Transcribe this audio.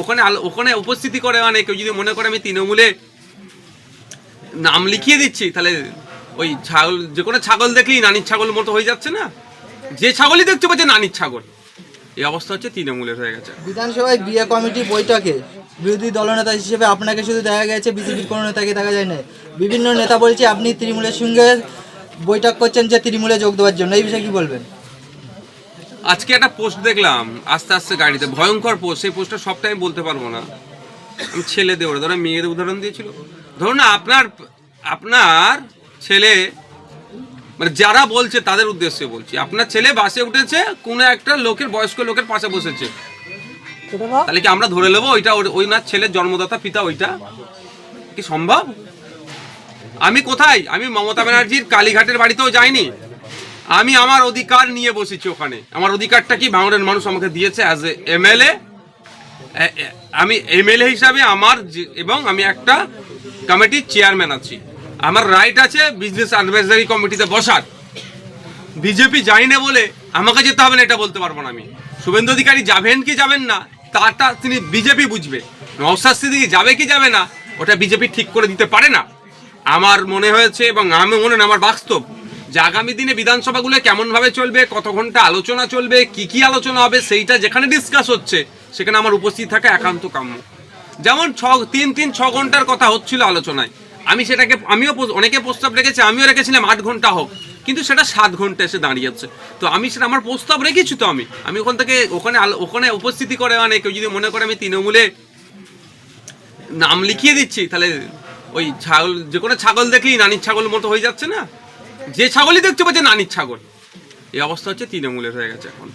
ওখানে ওখানে উপস্থিতি করে মানে কেউ যদি মনে করে আমি তৃণমূলে নাম লিখিয়ে দিচ্ছি, তাহলে ওই ছাগল যে কোনো ছাগল দেখলেই নানির ছাগল মতো হয়ে যাচ্ছে না? যে ছাগলই দেখতে পাচ্ছে নানির ছাগল। এই অবস্থা হচ্ছে তৃণমূলের হয়ে গেছে। বিধানসভায় বিয়ে কমিটি বৈঠকে বিরোধী দলনেতা হিসেবে আপনাকে শুধু দেখা গেছে বিজেপির কোনো নেতাকে দেখা যায় না বিভিন্ন নেতা বলছে আপনি তৃণমূলের সঙ্গে বৈঠক করছেন যে তৃণমূলে যোগ দেওয়ার জন্য, এই বিষয়ে কি বলবেন? আজকে একটা পোস্ট দেখলাম আস্তে আস্তে গাড়িতে ভয়ঙ্কর পোস্ট সেই পোস্টটা সবটাই আমি বলতে পারব না। আমি ছেলেদের ওরা ধরো মেয়েদের উদাহরণ দিয়েছিল। ধরুন না আপনার আপনার ছেলে মানে যারা বলছে তাদের উদ্দেশ্যে বলছি। আপনার ছেলে বাসে উঠেছে কোনো একটা লোকের বয়স্ক লোকের পাশে বসেছে। তাহলে কি আমরা ধরে নেব ওইটা ওই না ছেলের জন্মদাতা পিতা ওইটা? কি সম্ভব? আমি কোথায়? আমি মমতা ব্যানার্জির কালীঘাটের বাড়িতেও যাইনি। আমি আমার অধিকার নিয়ে বসেছি ওখানে। আমার অধিকারটা কি? বাংলার মানুষ আমাকে দিয়েছে অ্যাজ এ এমএলএ আমি এমএলএ হিসাবে আমার এবং আমি একটা কমিটির চেয়ারম্যান আছি। আমার রাইট আছে বিজনেস অ্যাডভাইজারি কমিটিতে বসার। বিজেপি যাই না বলে আমাকে যেতে হবে না, এটা বলতে পারব না আমি। শুভেন্দু অধিকারী যাবেন কি যাবেন না তাটা তিনি বিজেপি বুঝবে। নওসাদ সিদ্দিকি যাবে কি যাবে না, ওটা বিজেপি ঠিক করে দিতে পারে না। আমার মনে হয়েছে এবং আমি মনে আমার বাস্তব। যে আগামী দিনে বিধানসভাগুলো কেমনভাবে চলবে, কত ঘণ্টা আলোচনা চলবে, কি কি আলোচনা হবে, সেইটা যেখানে ডিসকাস হচ্ছে, সেখানে আমার উপস্থিত থাকা একান্ত কাম্য। যেমন ছ, তিন তিন, ছ ঘণ্টার কথা হচ্ছিল আলোচনায়। আমি সেটাকে, আমিও অনেকে প্রস্তাব রেখেছি, আমিও রেখেছিলাম আট ঘণ্টা হোক, কিন্তু সেটা সাত ঘণ্টা এসে দাঁড়িয়েছে। তো আমি সেটা, আমার প্রস্তাব রেখেছি তো আমি। আমি ওখান থেকে, ওখানে ওখানে উপস্থিতি করে মানে কেউ যদি মনে করে আমি তৃণমূলে নাম লিখিয়ে দিচ্ছি, তাহলে ওই ছাগল, যে কোনো ছাগল দেখলেই নানির ছাগল মতো হয়ে যাচ্ছে না? যে ছাগলই দেখতে পাচ্ছে নানির ছাগল। এই অবস্থা হচ্ছে তৃণমূলের হয়ে গেছে এখন।